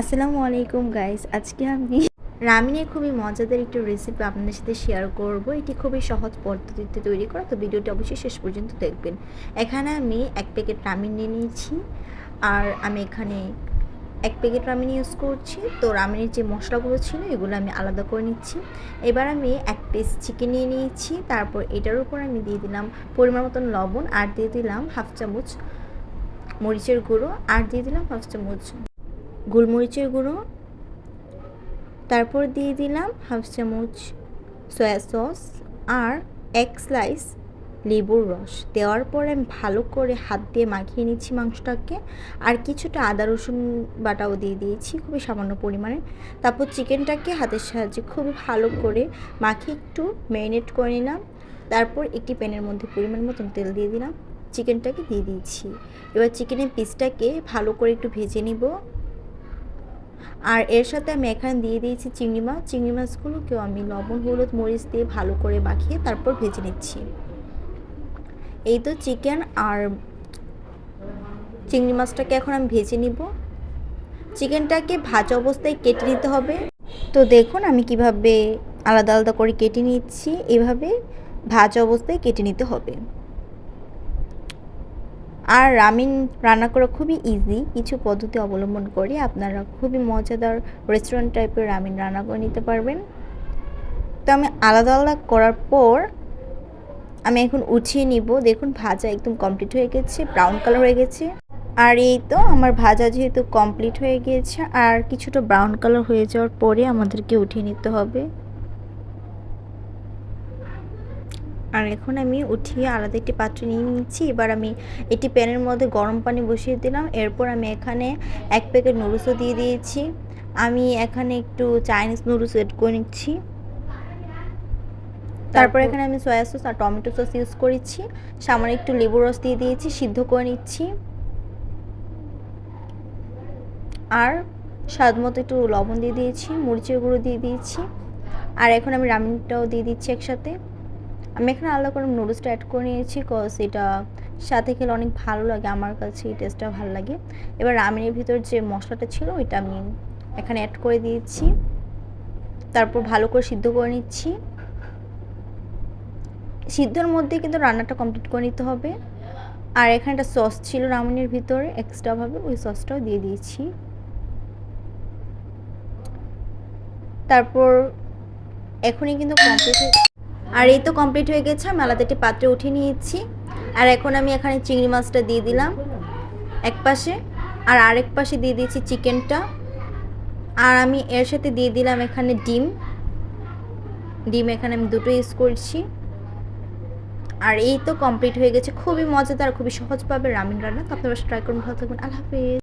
আসসালামু আলাইকুম গাইস আজকে আমি রামিনের খুবই মজাদার একটি রেসিপি আপনাদের সাথে শেয়ার করব। এটি খুবই সহজ পদ্ধতিতে তৈরি করা, তো ভিডিওটি অবশ্যই শেষ পর্যন্ত দেখবেন। এখানে আমি এক প্যাকেট রামিন নিয়ে নিয়েছি, আর আমি এখানে এক প্যাকেট রামিন ইউজ করছি। তো রামিনের যে মশলাগুলো ছিল, এগুলো আমি আলাদা করে নিচ্ছি। এবার আমি এক পিস চিকেন নিয়ে নিয়েছি, তারপর এটার উপর আমি দিয়ে দিলাম পরিমাণ মতন লবণ, আর দিয়ে দিলাম হাফ চামচ মরিচের গুঁড়ো, আর দিয়ে দিলাম হাফ চামচ গোলমরিচের গুঁড়ো, তারপর দিয়ে দিলাম হাফ চামচ সয়া সস আর এক স্লাইস লেবুর রস। দেওয়ার পরে আমি ভালো করে হাত দিয়ে মাখিয়ে নিচ্ছি মাংসটাকে। আর কিছুটা আদা, রসুন বাটাও দিয়ে দিয়েছি খুবই সামান্য পরিমাণে। তারপর চিকেনটাকে হাতের সাহায্যে খুবই ভালো করে মাখিয়ে একটু ম্যারিনেট করে নিলাম। তারপর একটি প্যানের মধ্যে পরিমাণ মতন তেল দিয়ে দিলাম। চিকেনটাকে দিয়ে দিয়েছি। এবার চিকেনের পিসটাকে ভালো করে একটু ভেজে নিব। আর এর সাথে আমি এখানে দিয়ে দিয়েছি চিংড়ি মাছ। চিংড়ি মাছগুলোকেও আমি লবণ, হলুদ, মরিচ দিয়ে ভালো করে মাখিয়ে তারপর ভেজে নিচ্ছি। এই তো চিকেন আর চিংড়ি মাছটাকে এখন আমি ভেজে নিব। চিকেনটাকে ভাজা অবস্থায় কেটে নিতে হবে। তো দেখুন আমি কীভাবে আলাদা আলাদা করে কেটে নিচ্ছি। এভাবে ভাজা অবস্থায় কেটে নিতে হবে। আর রামিন রান্না করা খুবই ইজি কিছু পদ্ধতি অবলম্বন করে আপনারা খুবই মজাদার রেস্টুরেন্ট টাইপের রামিন রান্না করে নিতে পারবেন। তো আমি আলাদা আলাদা করার পর আমি এখন উঠিয়ে নিব। দেখুন, ভাজা একদম কমপ্লিট হয়ে গেছে ব্রাউন কালার হয়ে গেছে। আর এই তো আমার ভাজা যেহেতু কমপ্লিট হয়ে গিয়েছে আর কিছুটা ব্রাউন কালার হয়ে যাওয়ার পরে আমাদেরকে উঠিয়ে নিতে হবে। আর এখন আমি উঠিয়ে আলাদা একটি পাত্রে নিয়ে নিচ্ছি। এবার আমি এটি প্যানের মধ্যে গরম পানি বসিয়ে দিলাম। এরপর আমি এখানে এক প্যাকেট নুডলসও দিয়ে দিয়েছি। আমি এখানে একটু চাইনিজ নুডলস এড করে নিচ্ছি। তারপর এখানে আমি সয়া সস আর টমেটো সস ইউজ করেছি। সামান্য একটু লেবু রস দিয়ে দিয়েছি সিদ্ধ করে নিচ্ছি। আর স্বাদ মতো একটু লবণ দিয়ে দিয়েছি মরিচের গুঁড়ো দিয়ে দিয়েছি। আর এখন আমি রামিনটাও দিয়ে দিচ্ছি একসাথে। আমি এখানে আলাদা করে নুডলসটা অ্যাড করে নিয়েছি কজ এটা সাথে খেলে অনেক ভালো লাগে, আমার কাছে এই টেস্টটা ভালো লাগে। এবার রামিনের ভিতর যে মশলাটা ছিল, ওইটা আমি এখানে অ্যাড করে দিয়েছি। তারপর ভালো করে সিদ্ধ করে নিচ্ছি। সিদ্ধর মধ্যে কিন্তু রান্নাটা কমপ্লিট করে নিতে হবে। আর এখানে একটা সস ছিল রামিনের ভিতরে এক্সট্রাভাবে ওই সসটাও দিয়ে দিয়েছি। তারপর এখনই কিন্তু কমপ্লিট আর এই তো কমপ্লিট হয়ে গেছে, আমি আলাদা একটি পাত্রে উঠিয়ে নিয়েছি। আর এখন আমি এখানে চিংড়ি মাছটা দিয়ে দিলাম এক পাশে, আর আরেক পাশে দিয়ে দিয়েছি চিকেনটা। আর আমি এর সাথে দিয়ে দিলাম এখানে ডিম। ডিম এখানে আমি দুটো ইউজ করছি। আর এই তো কমপ্লিট হয়ে গেছে, খুবই মজাদার, খুবই সহজভাবে, রামিন রান্না তো আপনারা ট্রাই করুন, ভালো থাকবেন, আল্লাহ হাফিজ।